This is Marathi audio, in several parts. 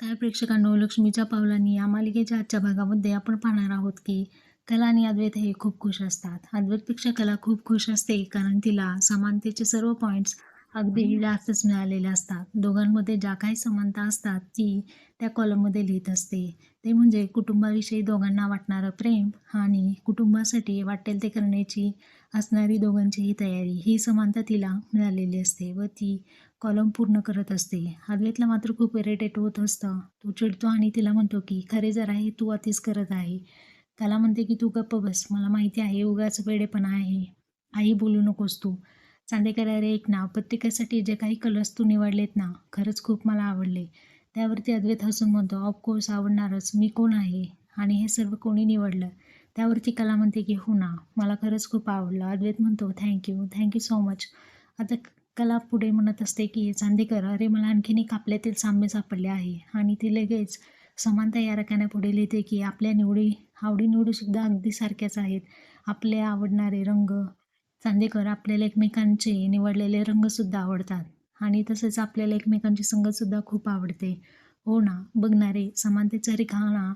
काय प्रेक्षकांनो लक्ष्मीच्या पावलांनी या मालिकेच्या आजच्या भागामध्ये आपण पाहणार आहोत की कला आणि अद्वैत हे खूप खुश असतात. अद्वैतपेक्षा कला खूप खुश असते कारण तिला समानतेचे सर्व पॉईंट्स अगदी जास्तच मिळालेले असतात. दोघांमध्ये ज्या काही समानता असतात ती त्या कॉलममध्ये लिहित असते. ते म्हणजे कुटुंबाविषयी दोघांना वाटणारं प्रेम आणि कुटुंबासाठी वाटेल ते करण्याची असणारी दोघांचीही तयारी. ही समानता तिला मिळालेली असते व ती कॉलम पूर्ण करत असते. अद्वैतला मात्र खूप इरिटेट होत असतं. तो चिडतो आणि तिला म्हणतो की खरे जर आहे तू अतिच करत आहे. त्याला म्हणते की तू गप्प बस. मला माहिती आहे उगाच वेडेपणा आहे. आई बोलू नकोस तू. चांदेकर अरे एक ना. प्रत्येकासाठी जे काही कलर्स तू निवडलेत ना खरंच खूप मला आवडले. त्यावरती अद्वैत हसून म्हणतो ऑफकोर्स आवडणारच. मी कोण आहे? आणि हे सर्व कोणी निवडलं? त्यावरती कला म्हणते की हो ना. मला खरंच खूप आवडलं. अद्वैत म्हणतो थँक्यू थँक्यू सो मच आता कला पुढे म्हणत असते की चांदेकर अरे मला आणखीन एक आपल्यातील साम्य सापडले आहे. आणि ती लगेच समानता या रकाने पुढे लिहिते की आपल्या निवडी आवडीनिवडीसुद्धा अगदी सारख्याच आहेत. आपले आवडणारे रंग चांदेकर आपल्याला एकमेकांचे निवडलेले रंगसुद्धा आवडतात. आणि तसेच आपल्याला एकमेकांची संगतसुद्धा खूप आवडते. हो ना बघणारे समानतेचा रिखाणा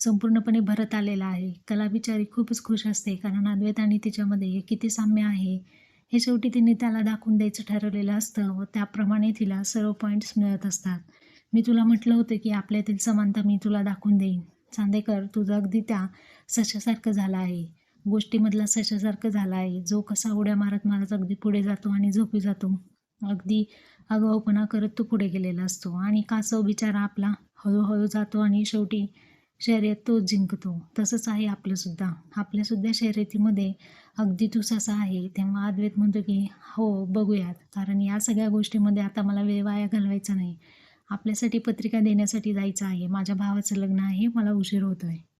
संपूर्णपणे भरत आलेला आहे. कला बिचारी खूपच खुश असते कारण अद्वैत आणि तिच्यामध्ये किती साम्य आहे हे शेवटी तिने त्याला दाखवून द्यायचं ठरवलेलं असतं व त्याप्रमाणे तिला सर्व पॉईंट्स मिळत असतात. मी तुला म्हटलं होतं की आपल्यातील समानता मी तुला दाखवून देईन. चांदेकर तुझं अगदी त्या सशासारखं झालं आहे. गोष्टीमधला सशासारखं झाला आहे. जो कसा उड्या मारत मारत अगदी पुढे जातो आणि झोपी जातो. अगदी आगाऊपणा करत तो पुढे गेलेला असतो. आणि कासव बिचारा आपला हळूहळू जातो आणि शेवटी शर्यत तो जिंकतो. तसंच आहे आपलंसुद्धा. आपल्यासुद्धा शर्यतीमध्ये अगदी तू ससा आहे. तेव्हा अद्वैत म्हणतो की हो बघूयात. कारण या सगळ्या गोष्टीमध्ये आता मला वेळ वाया घालवायचा नाही. आपल्यासाठी पत्रिका देण्यासाठी जायचं आहे. माझ्या भावाचं लग्न आहे. मला उशीर होतो आहे